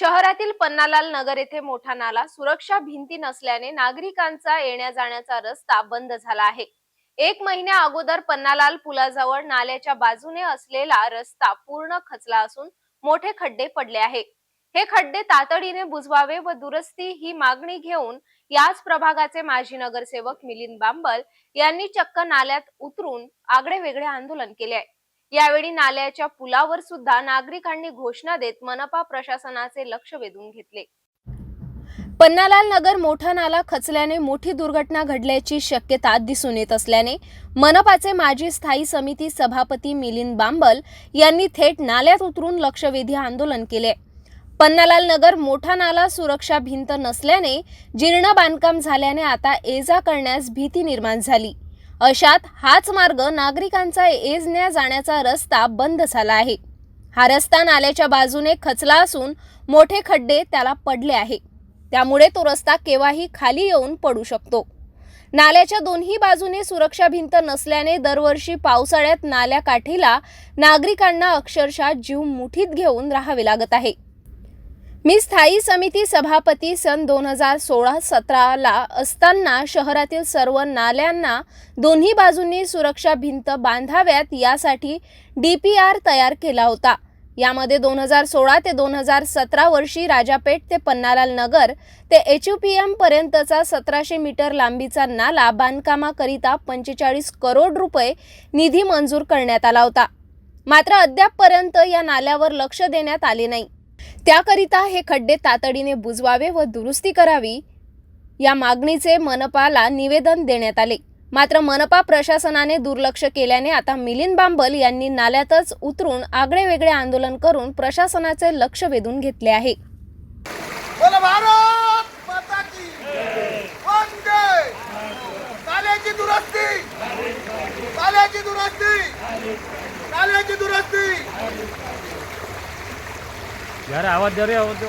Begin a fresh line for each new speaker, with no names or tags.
शहरातील पन्नालाल नगर येथे मोठा नाला सुरक्षा भिंती नसल्याने नागरिकांचा येण्या जाण्याचा रस्ता बंद झाला आहे. एक महिन्या अगोदर पन्नालाल पुलाजवळ नाल्याच्या बाजूने असलेला रस्ता पूर्ण खचला असून मोठे खड्डे पडले आहे. हे खड्डे तातडीने बुजवावे व दुरुस्ती ही मागणी घेऊन याच प्रभागाचे माजी नगरसेवक मिलिंद बांबल यांनी चक्क नाल्यात उतरून आगळे वेगळे आंदोलन केले आहे. यावेळी नाल्याच्या पुलावर सुद्धा नागरिकांनी घोषणा देत मनपा प्रशासनाचे लक्ष वेधून घेतले. पन्नालाल नगर मोठा नाला खचल्याने मोठी दुर्घटना घडल्याची शक्यता दिसून येत असल्याने मनपाचे माजी स्थायी समिती सभापती मिलिंद बांबल यांनी थेट नाल्यात उतरून लक्षवेधी आंदोलन केले. पन्नालाल नगर मोठा नाला सुरक्षा भिंत नसल्याने जीर्ण बांधकाम झाल्याने आता ये जा करण्यास भीती निर्माण झाली. अशात हाच मार्ग नागरिकांचा येजण्या जाण्याचा रस्ता बंद झाला आहे. हा रस्ता नाल्याच्या बाजूने खचला असून मोठे खड्डे त्याला पडले आहे. त्यामुळे तो रस्ता केव्हाही खाली येऊन पडू शकतो. नाल्याच्या दोन्ही बाजूने सुरक्षा भिंत नसल्याने दरवर्षी पावसाळ्यात नाल्या काठीला नागरिकांना अक्षरशः जीव मुठीत घेऊन राहावे लागत आहे. मी स्थायी समिती सभापती सन दोन हजार सोळा सतराला असताना शहरातील सर्व नाल्यांना दोन्ही बाजूंनी सुरक्षा भिंत बांधाव्यात यासाठी डी पी आर तयार केला होता. यामध्ये दोन हजार सोळा ते दोन हजार सतरा वर्षी राजापेठ ते पन्नालाल नगर ते एच यू पी एम पर्यंतचा सतराशे मीटर लांबीचा नाला बांधकामाकरिता पंचेचाळीस करोड रुपये निधी मंजूर करण्यात आला होता. मात्र अद्यापपर्यंत या नाल्यावर लक्ष देण्यात आले नाही. त्याकरिता हे खड्डे तातडीने बुजवावे व दुरुस्ती करावी या मागणीचे मनपाला निवेदन देण्यात आले. मात्र मनपा प्रशासनाने दुर्लक्ष केल्याने आता मिलिंद बांबल यांनी नाल्यातच उतरून आगळे वेगळे आंदोलन करून प्रशासनाचे लक्ष वेधून घेतले आहे.
दुरुस्ती. दुरुस्ती.
જ્યારે
આવા દરે આવો તો